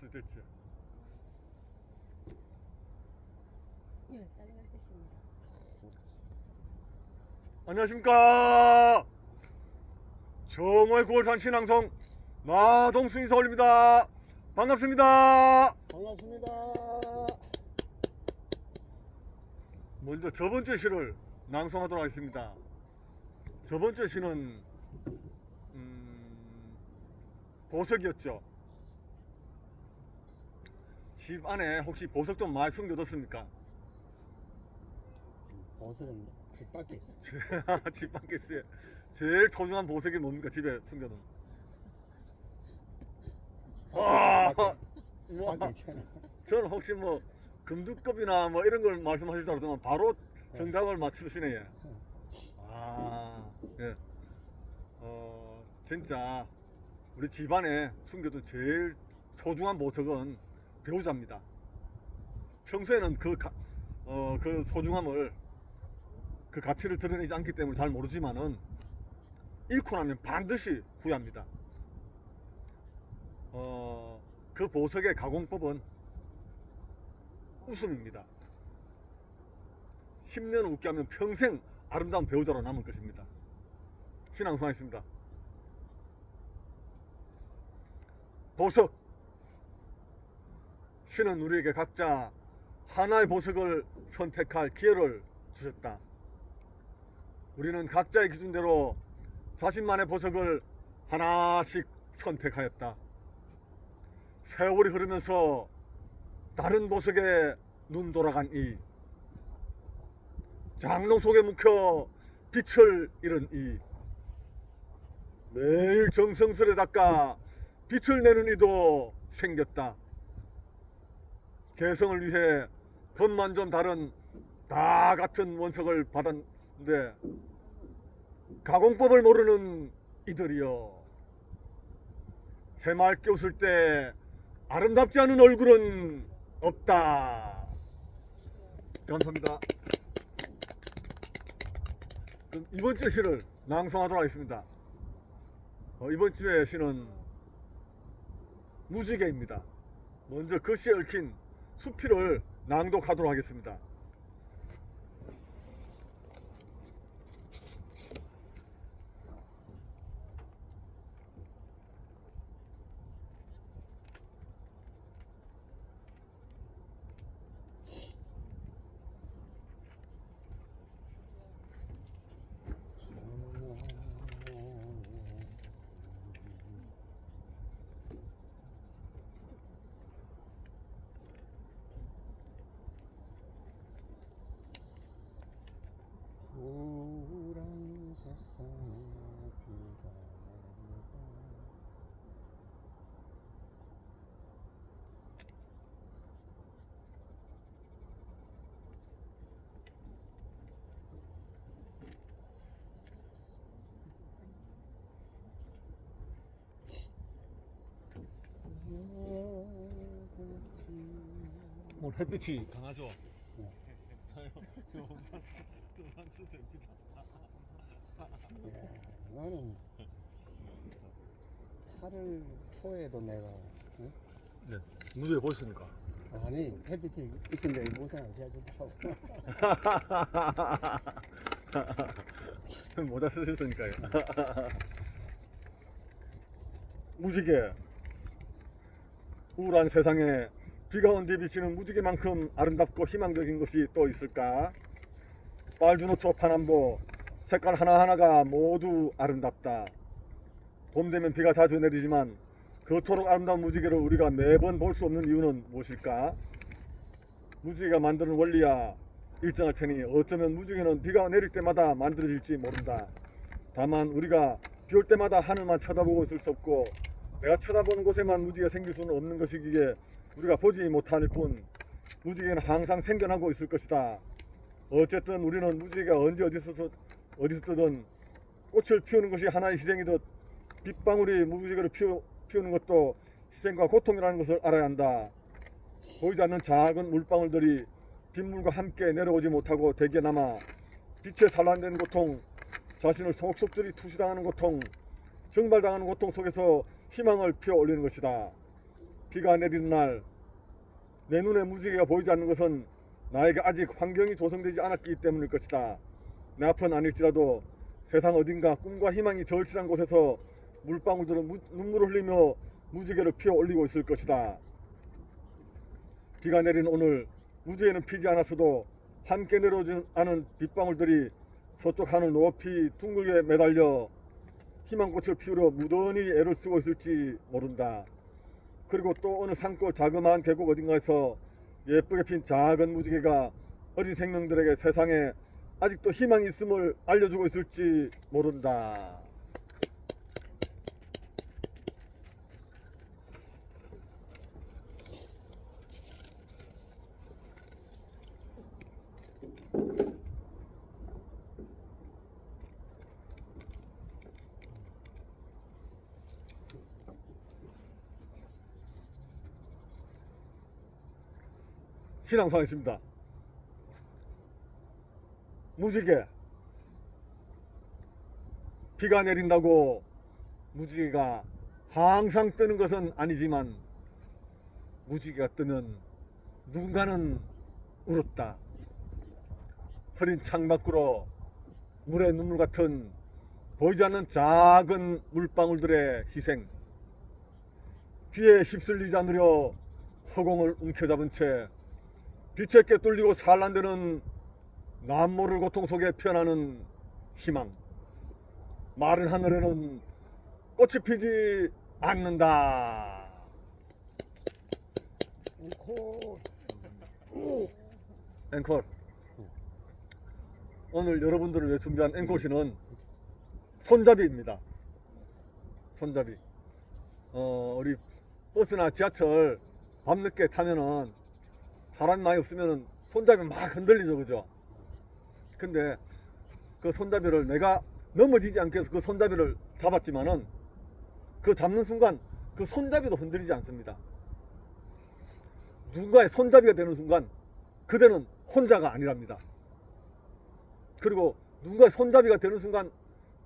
12 됐지. 예, 딸기가 뜻입니다. 안녕하십니까. 정오의 9월 산 신앙송 나동수 인사 올립니다. 반갑습니다. 반갑습니다. 먼저 저번 주 시를 낭송하도록 하겠습니다. 저번 주 시는 음, 보석이었죠. 집 안에 혹시 보석 좀 많이 숨겨뒀습니까? 보석은 집 밖에 있어. 집 밖에 있어요. 제일 소중한 보석이 뭡니까? 집에 숨겨둔. 와, 밖에, 와, 밖에 있잖아. 저는 혹시 뭐 금두급이나 뭐 이런 걸 말씀하실 줄 알았더만 바로 정답을 맞추시네. 예. 아, 예. 어, 진짜 우리 집안에 숨겨둔 제일 소중한 보석은 배우자입니다. 평소에는 그, 가, 어, 그 소중함을 그 가치를 드러내지 않기 때문에 잘 모르지만은 잃고 나면 반드시 후회합니다. 어, 그 보석의 가공법은 웃음입니다. 10년 웃게 하면 평생 아름다운 배우자로 남을 것입니다. 신앙송하겠습니다. 보석. 신은 우리에게 각자 하나의 보석을 선택할 기회를 주셨다. 우리는 각자의 기준대로 자신만의 보석을 하나씩 선택하였다. 세월이 흐르면서 다른 보석에 눈 돌아간 이 장롱 속에 묵혀 빛을 잃은 이 매일 정성스레 닦아 빛을 내는 이도 생겼다. 개성을 위해 겉만 좀 다른 다 같은 원석을 받았는데 가공법을 모르는 이들이여 해맑게 웃을 때 아름답지 않은 얼굴은 없다. 감사합니다. 그럼 이번 주 시를 낭송하도록 하겠습니다. 어, 이번 주의 시는 무지개입니다. 먼저 그 시에 얽힌 수필을 낭독하도록 하겠습니다. 우울한 세상에 비가 오고 오늘 햇빛이 강하죠? 네. 예, 나는 8월 초에도 내가 응? 네. 무지개 보셨습니까? 아니 햇빛이 있으면 무슨 안 씌워주더라고 모자 쓰셨으니까요. 무지개. 우울한 세상에 비가 온 뒤 비치는 무지개만큼 아름답고 희망적인 것이 또 있을까? 빨주노초 파남보 색깔 하나하나가 모두 아름답다. 봄 되면 비가 자주 내리지만 그토록 아름다운 무지개를 우리가 매번 볼 수 없는 이유는 무엇일까? 무지개가 만드는 원리야 일정할 테니 어쩌면 무지개는 비가 내릴 때마다 만들어질지 모른다. 다만 우리가 비 올 때마다 하늘만 쳐다보고 있을 수 없고 내가 쳐다보는 곳에만 무지개가 생길 수는 없는 것이기에 우리가 보지 못할 뿐 무지개는 항상 생겨나고 있을 것이다. 어쨌든 우리는 무지개가 언제 어디서 어디서든 꽃을 피우는 것이 하나의 희생이듯 빗방울이 무지개를 피우, 피우는 것도 희생과 고통이라는 것을 알아야 한다. 보이지 않는 작은 물방울들이 빗물과 함께 내려오지 못하고 대기에 남아 빛에 산란된 고통, 자신을 속속들이 투시당하는 고통, 증발당하는 고통 속에서 희망을 피어 올리는 것이다. 비가 내리는 날 내 눈에 무지개가 보이지 않는 것은 나에게 아직 환경이 조성되지 않았기 때문일 것이다. 내 앞은 아닐지라도 세상 어딘가 꿈과 희망이 절실한 곳에서 물방울들은 무- 눈물을 흘리며 무지개를 피어 올리고 있을 것이다. 비가 내린 오늘 무지개는 피지 않았어도 함께 내려오지 않은 빗방울들이 서쪽 하늘 높이 둥글게 매달려 희망꽃을 피우려 무던히 애를 쓰고 있을지 모른다. 그리고 또 어느 산골 자그마한 계곡 어딘가에서 예쁘게 핀 작은 무지개가 어린 생명들에게 세상에 아직도 희망이 있음을 알려주고 있을지 모른다. 신앙성 있습니다. 무지개. 비가 내린다고 무지개가 항상 뜨는 것은 아니지만 무지개가 뜨면 누군가는 울었다. 흐린 창밖으로 물의 눈물 같은 보이지 않는 작은 물방울들의 희생. 비에 휩쓸리지 않으려 허공을 움켜잡은 채 빛에 꿰뚫리고 산란되는 남모를 고통 속에 피어나는 희망. 마른 하늘에는 꽃이 피지 않는다. 앵콜. 앵콜. 오늘 여러분들을 위해 준비한 앵콜시는 손잡이입니다. 손잡이. 어, 우리 버스나 지하철 밤늦게 타면은 사람 많이 없으면은 손잡이 막 흔들리죠, 그죠? 근데 그 손잡이를 내가 넘어지지 않게 해서 그 손잡이를 잡았지만은 그 잡는 순간 그 손잡이도 흔들리지 않습니다. 누군가의 손잡이가 되는 순간 그대는 혼자가 아니랍니다. 그리고 누군가의 손잡이가 되는 순간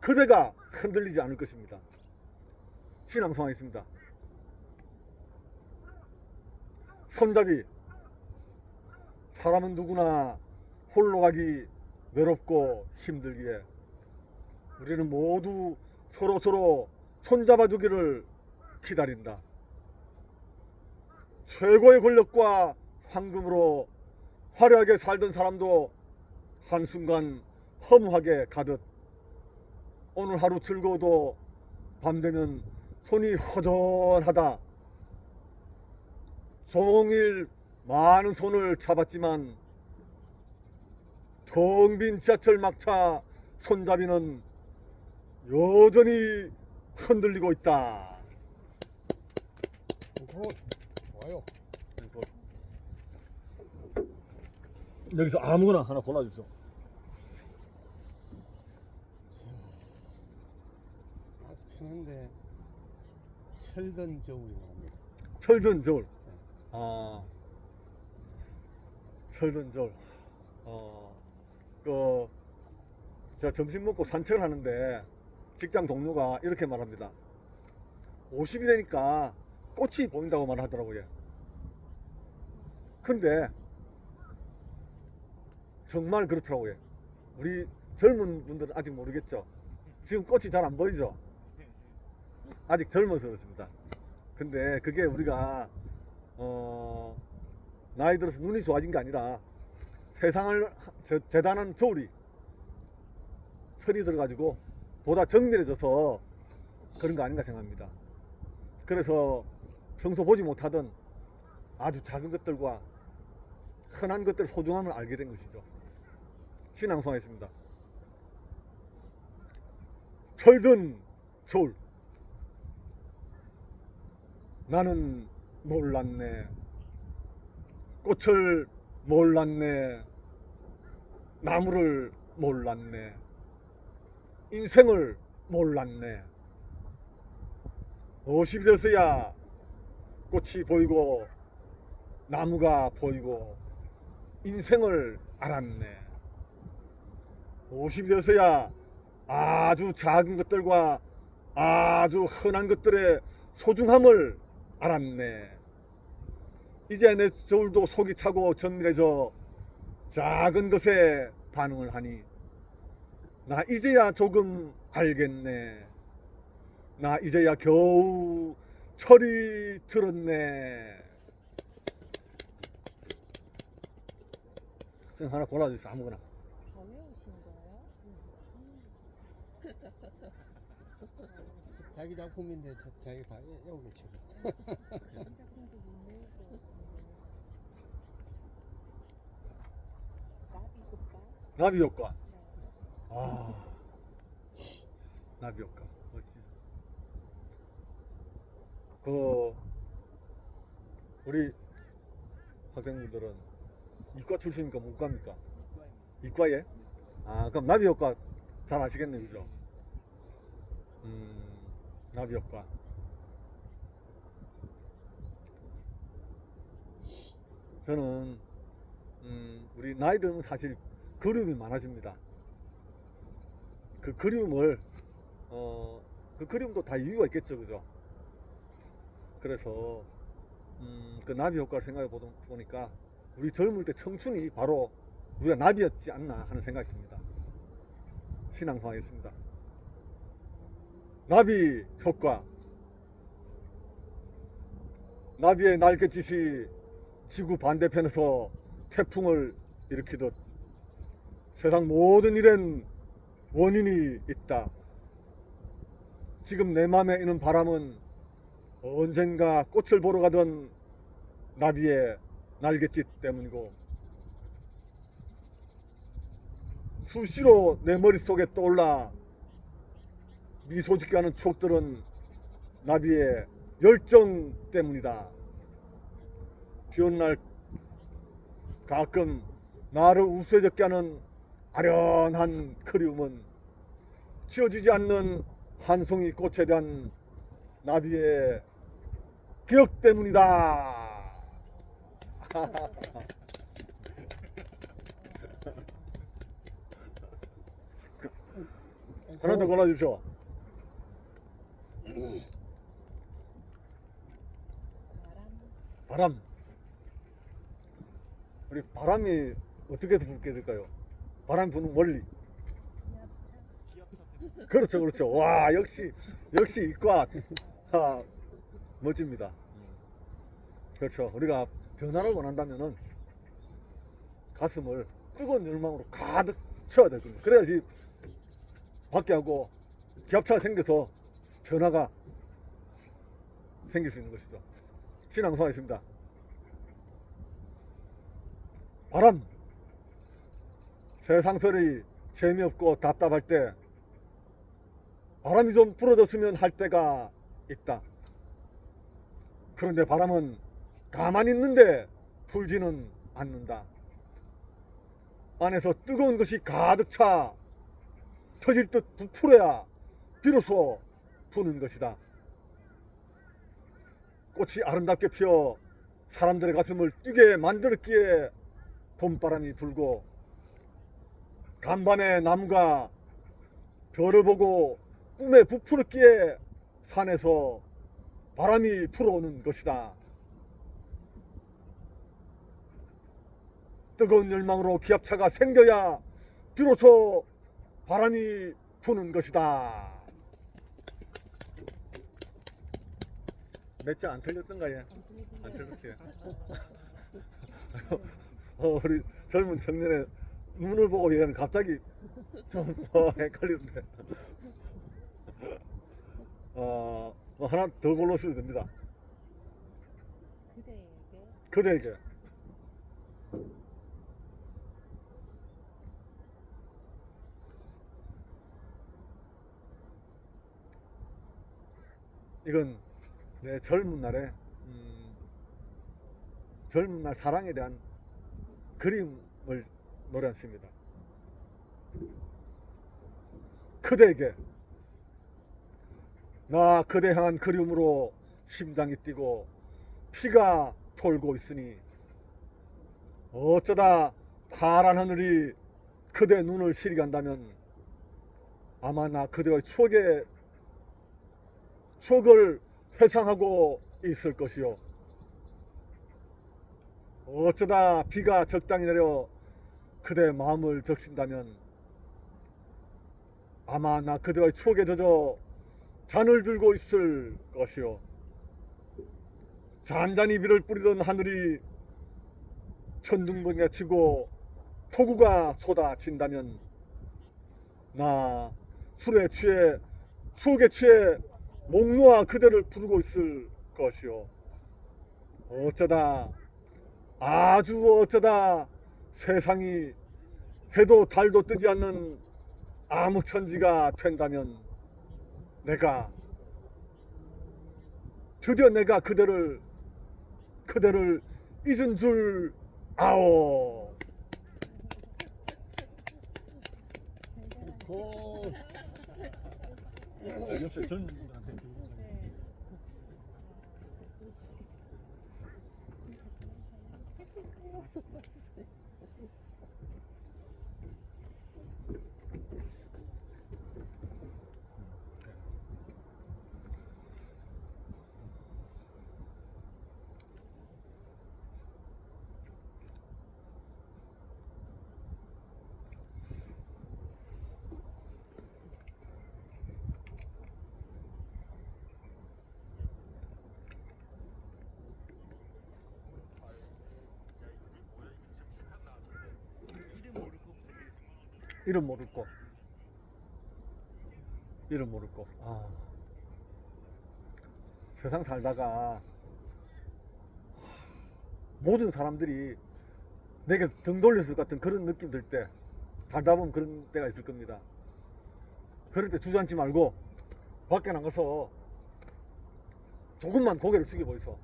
그대가 흔들리지 않을 것입니다. 신앙성하겠습니다. 손잡이 사람은 누구나 홀로 가기 외롭고 힘들기에 우리는 모두 서로 서로 손잡아 주기를 기다린다. 최고의 권력과 황금으로 화려하게 살던 사람도 한순간 허무하게 가듯 오늘 하루 즐거워도 밤 되면 손이 허전하다. 종일 많은 손을 잡았지만 텅빈 지하철 막차 손잡이는 여전히 흔들리고 있다. 좋아요. 여기서 아무거나 하나 골라주죠. 딱 편한데 철든 저울이 나옵니다. 철든 저울. 아, 철든 저울. 어, 그, 제가 점심 먹고 산책을 하는데 직장 동료가 이렇게 말합니다. 50이 되니까 꽃이 보인다고 말하더라고요. 근데 정말 그렇더라고요. 우리 젊은 분들은 아직 모르겠죠. 지금 꽃이 잘 안 보이죠. 아직 젊어서 그렇습니다. 근데 그게 우리가 어, 나이 들어서 눈이 좋아진 게 아니라 세상을 재- 재단한 저울이 철이 들어가지고 보다 정밀해져서 그런 거 아닌가 생각합니다. 그래서 평소 보지 못하던 아주 작은 것들과 흔한 것들의 소중함을 알게 된 것이죠. 신앙송했습니다. 철든 저울 나는 몰랐네. 꽃을 몰랐네. 나무를 몰랐네. 인생을 몰랐네. 50이 돼서야 꽃이 보이고 나무가 보이고 인생을 알았네. 50이 돼서야 아주 작은 것들과 아주 흔한 것들의 소중함을 알았네. 이제 내 저울도 속이 차고 정밀해져 작은 것에 반응을 하니 나 이제야 조금 알겠네. 나 이제야 겨우 철이 들었네. 그냥 하나 골라주세요 아무거나. 더 외우신 거예요? 자기 작품인데 저, 자기 다 외- 외우겠 죠. 작품도 못 외우고. 나비 효과? 나비 효과. 네. 아, 나비 효과. 멋지. 그 우리 학생분들은 이과 출신입니까 문과입니까? 이과에? 아 그럼 나비 효과 잘 아시겠네 그죠? 음 나비 효과. 저는 음, 우리 나이 들면 사실 그림이 많아집니다. 그 그림을 어, 그 그림도 다 이유가 있겠죠, 그죠? 그래서 음, 그 나비 효과를 생각해 보니까 우리 젊을 때 청춘이 바로 우리가 나비였지 않나 하는 생각이 듭니다. 신앙성하겠습니다. 나비 효과. 나비의 날갯짓이 지구 반대편에서 태풍을 일으키듯 세상 모든 일엔 원인이 있다. 지금 내 마음에 있는 바람은 언젠가 꽃을 보러 가던 나비의 날갯짓 때문이고 수시로 내 머릿속에 떠올라 미소 짓게 하는 추억들은 나비의 열정 때문이다. 비 오는 날 가끔 나를 우스워졌게 하는 아련한 그리움은 지어지지 않는 한 송이 꽃에 대한 나비의 기억 때문이다. 하나 더 골라주십시오. 바람? 바람. 우리 바람이 어떻게 해서 불게 될까요? 바람 부는. 기압차? 그렇죠, 그렇죠. 와, 역시, 역시 이과. 아, 멋집니다. 음. 그렇죠. 우리가 변화를 원한다면은 가슴을 뜨거운 열망으로 가득 채워야 될 겁니다. 그래야지 밖에 하고 기압차가 생겨서 변화가 생길 수 있는 것이죠. 신앙성하겠습니다. 바람. 세상설이 재미없고 답답할 때 바람이 좀 불어줬으면 할 때가 있다. 그런데 바람은 가만히 있는데 불지는 않는다. 안에서 뜨거운 것이 가득 차 터질 듯 부풀어야 비로소 부는 것이다. 꽃이 아름답게 피어 사람들의 가슴을 뛰게 만들었기에 봄바람이 불고 간밤에 나무가 별을 보고 꿈에 부풀었기에 산에서 바람이 불어오는 것이다. 뜨거운 열망으로 기압차가 생겨야 비로소 바람이 부는 것이다. 몇장안 틀렸던가 얘? 안 틀렸지? 어, 우리 젊은 청년의 눈을 보고 얘는 갑자기 좀 어, 헷갈리는데. 어, 뭐 하나 더 골라주셔도 됩니다. 그대에게 그대에게. 이건 내 젊은 날에 음, 젊은 날 사랑에 대한 그림을 노래한 시입니다. 그대에게 나 그대 향한 그리움으로 심장이 뛰고 피가 돌고 있으니 어쩌다 파란 하늘이 그대 눈을 시리간다면 아마 나 그대의 추억에 추억을 회상하고 있을 것이요 어쩌다 비가 적당히 내려 그대 마음을 적신다면 아마 나 그대의 추억에 젖어 잔을 들고 있을 것이요. 잔잔히 비를 뿌리던 하늘이 천둥번개 치고 폭우가 쏟아진다면 나 술에 취해 추억에 취해 목 놓아 그대를 부르고 있을 것이요. 어쩌다 아주 어쩌다 세상이 해도 달도 뜨지 않는 암흑천지가 된다면 내가 드디어 내가 그대를 그대를 잊은 줄 아오 고. 옆에 전 이름 모를 거. 이름 모를 거. 아. 세상 살다가 모든 사람들이 내게 등 돌렸을 것 같은 그런 느낌 들 때 살다 보면 그런 때가 있을 겁니다. 그럴 때 주저앉지 말고 밖에 나가서 조금만 고개를 숙여 보이소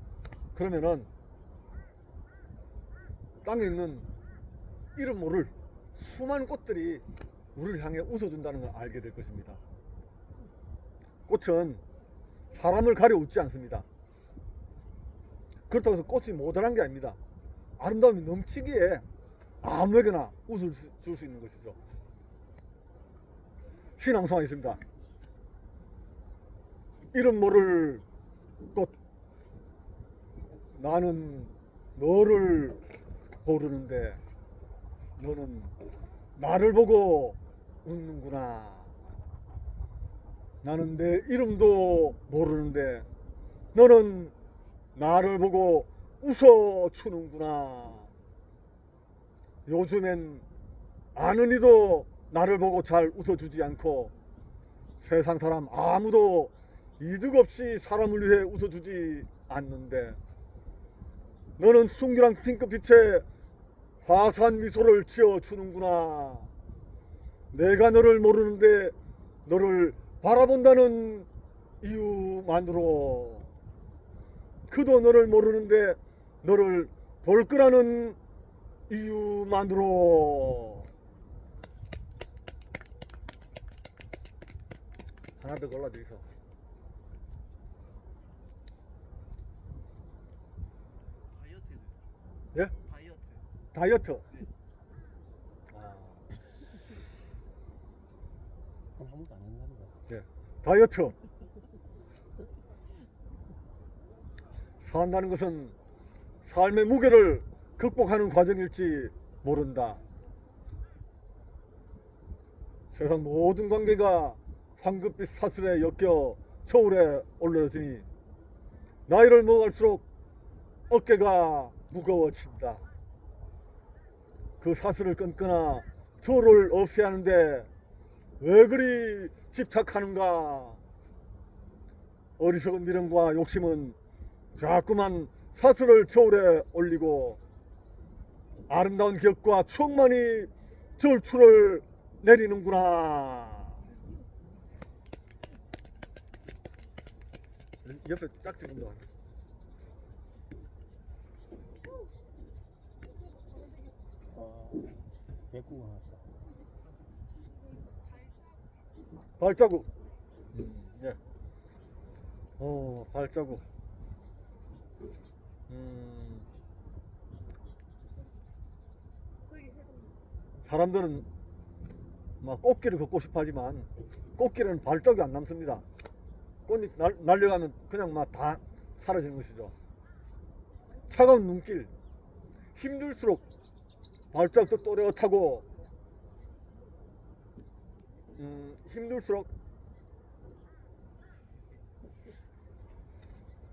그러면은 땅에 있는 이름 모를 수많은 꽃들이 우리를 향해 웃어준다는 걸 알게 될 것입니다. 꽃은 사람을 가려 웃지 않습니다. 그렇다고 해서 꽃이 모자란 게 아닙니다. 아름다움이 넘치기에 아무에게나 웃을 줄 수 있는 것이죠. 신앙송이 있습니다. 이름 모를 꽃 나는 너를 모르는데 너는 나를 보고 웃는구나. 나는 내 이름도 모르는데 너는 나를 보고 웃어 주는구나. 요즘엔 아는 이도 나를 보고 잘 웃어주지 않고 세상 사람 아무도 이득 없이 사람을 위해 웃어주지 않는데 너는 순결한 핑크빛에 화사한 미소를 지어주는구나. 내가 너를 모르는데 너를 바라본다는 이유만으로 그도 너를 모르는데 너를 볼 거라는 이유만으로 하나 더 골라드리소. 다이어트 예? 다이어트 다이어트. 네. 아, 그건 아무도 안 한다는 거야. 다이어트. 산다는 것은 삶의 무게를 극복하는 과정일지 모른다. 세상 모든 관계가 황급빛 사슬에 엮여 서울에 올라지니 나이를 먹을수록 어깨가 무거워진다. 그 사슬을 끊거나 저를 없애야 하는데 왜 그리 집착하는가? 어리석은 미련과 욕심은 자꾸만 사슬을 저울에 올리고 아름다운 기억과 추억만이 절출을 내리는구나. 옆에 짝지 분도 어, 배꼽 나왔다. 발자국. 예. 어, 발자국. 음. 사람들은 막 꽃길을 걷고 싶어 하지만 꽃길에는 발자국이 안 남습니다. 꽃이 날, 날려가면 그냥 막 다 사라지는 것이죠. 차가운 눈길, 힘들수록 발작도 또렷하고 음, 힘들수록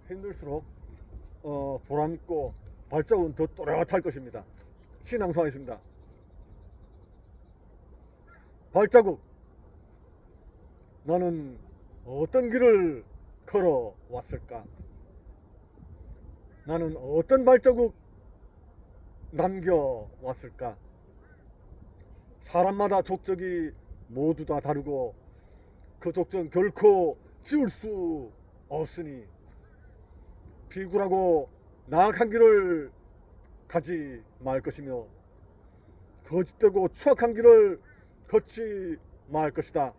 힘들수록 어, 보람있고 발작은 더 또렷할 것입니다. 신앙성하겠습니다. 발자국 나는 어떤 길을 걸어 왔을까? 나는 어떤 발자국 남겨 왔을까? 사람마다 족적이 모두 다 다르고 그 족적 결코 지울 수 없으니 비굴하고 나악한 길을 가지 말 것이며 거짓되고 추악한 길을 걷지 말 것이다.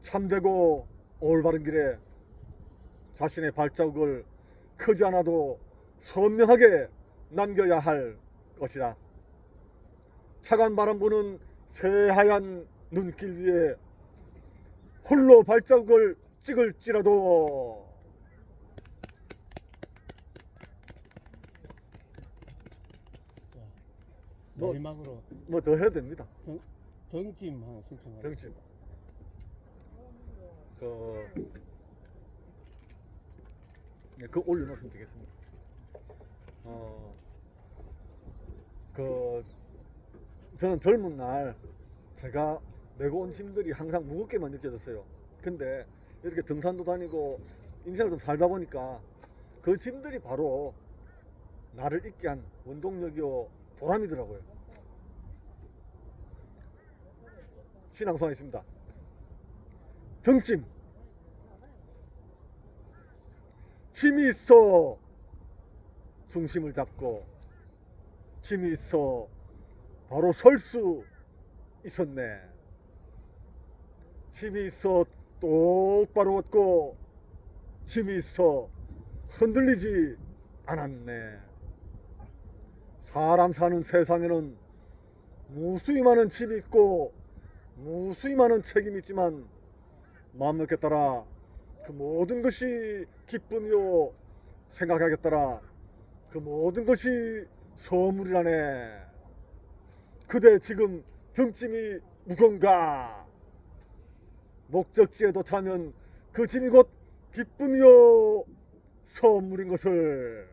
참되고 올바른 길에 자신의 발자국을 크지 않아도 선명하게 남겨야 할 것이다. 차가운 바람 부는 새하얀 눈길 위에 홀로 발자국을 찍을지라도 자, 뭐- 마지막으로 뭐 더 해야 됩니다. 덩찜 하나 신청하겠습니다. 덩찜. 그, 네, 그 올려놓으면 되겠습니다. 어, 그, 저는 젊은 날 제가 메고 온 짐들이 항상 무겁게만 느껴졌어요. 근데 이렇게 등산도 다니고 인생을 좀 살다 보니까 그 짐들이 바로 나를 있게 한 원동력이요 보람이더라고요. 신앙송하겠습니다. 등짐 짐이 있어 중심을 잡고 짐이 있어 바로 설 수 있었네. 짐이 있어 똑바로 걷고 짐이 있어 흔들리지 않았네. 사람 사는 세상에는 무수히 많은 짐이 있고 무수히 많은 책임이 있지만 마음 먹에 따라. 그 모든 것이 기쁨이요. 생각하게 따라 그 모든 것이 선물이라네. 그대 지금 등짐이 무건가? 목적지에 도착하면 그 짐이 곧 기쁨이요 선물인 것을.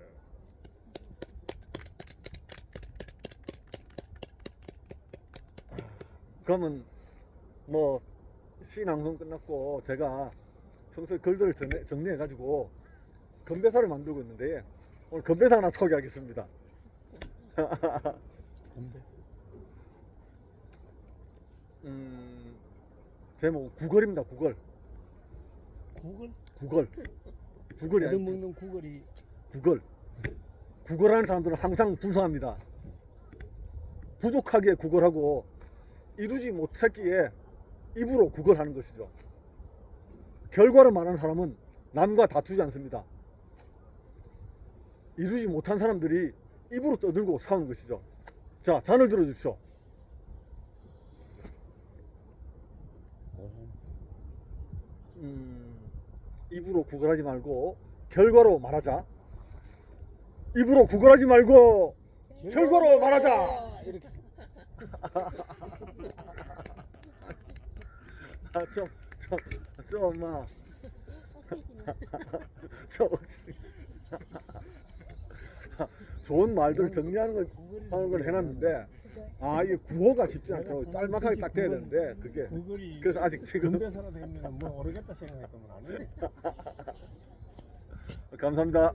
그러면 뭐 시낭송 끝났고 제가 평소에 글들을 정리, 정리해가지고 건배사를 만들고 있는데 오늘 건배사 하나 소개하겠습니다. 건배. 음, 제목 구걸입니다. 구걸. 구글? 구걸. 구걸이 아니 먹는 구글이 구걸. 구걸하는 사람들은 항상 분수합니다. 부족하게 구걸하고 이루지 못했기에 입으로 구걸하는 것이죠. 결과를 말하는 사람은 남과 다투지 않습니다. 이루지 못한 사람들이 입으로 떠들고 싸우는 것이죠. 자, 잔을 들어 주십시오. 음, 입으로 구걸하지 말고 결과로 말하자. 입으로 구걸하지 말고 결과로 말하자. 이렇게 아, 좀, 좀, 좀, 엄마. 저 좋은 말들 정리하는 걸 하는 걸 해놨는데 아 이게 구호가 쉽지 않더라고 짤막하게 딱 돼야 되는데 그게 그래서 아직 지금 건배사라 되면 뭐 모르겠다 생각했던 건 아니네. 감사합니다.